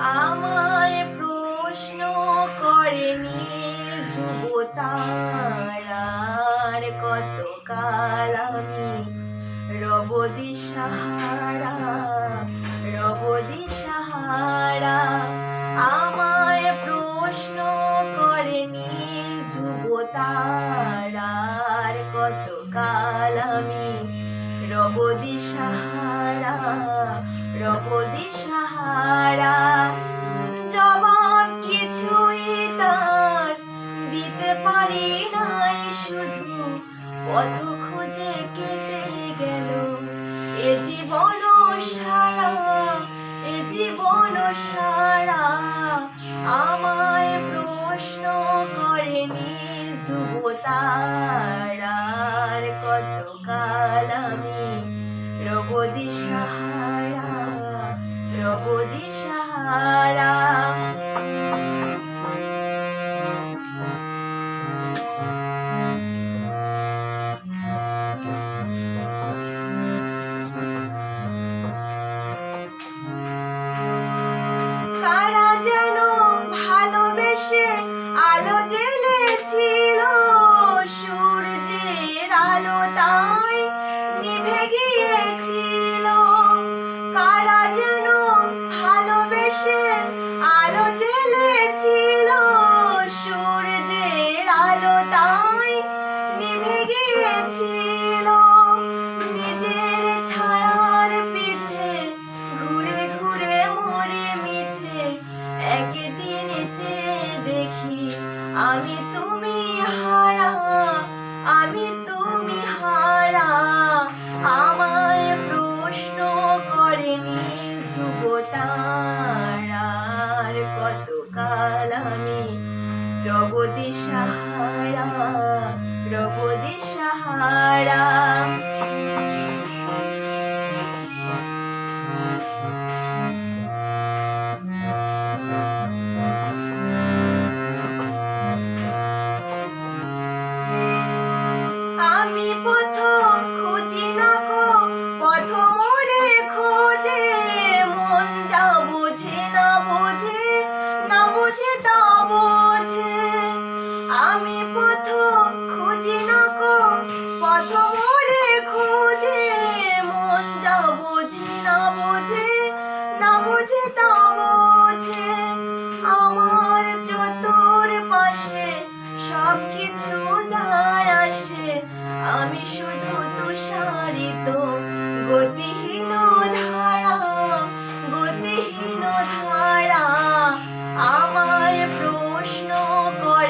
আমায় প্রশ্ন করেনি যুবতারার কত কাল আমি? রবদি সাহারা রবদি সাহারা আমায় প্রশ্ন করেনি যুবতারার কত কাল আমি? রবদি সাহারা রবদি সাহারা দিতে পারি নাই শুধু। পথ খুঁজে কেটে গেল। এ জীবন সারা, এ জীবন সারা আমায় প্রশ্ন করেনি যুবতারার কত কাল আমি রবদি সাহারা রবদি সাহারা একদিন চেয়ে দেখি, আমি তুমি হারা, আমি তুমি হারা। আমায় প্রশ্ন করেনি যুবতারার কত কাল আমি রবদি সাহারা রবদি সাহারা? বুঝে তা আমি পথ খুঁজি না কো পথ খোঁজে। মন যা না না তা আমার চতুর পাশে সব কিছু যায় আসে। আমি শুধু তুষারিত গতিহীন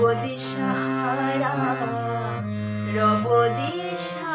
রবদি সাহারা রবদি সাহারা।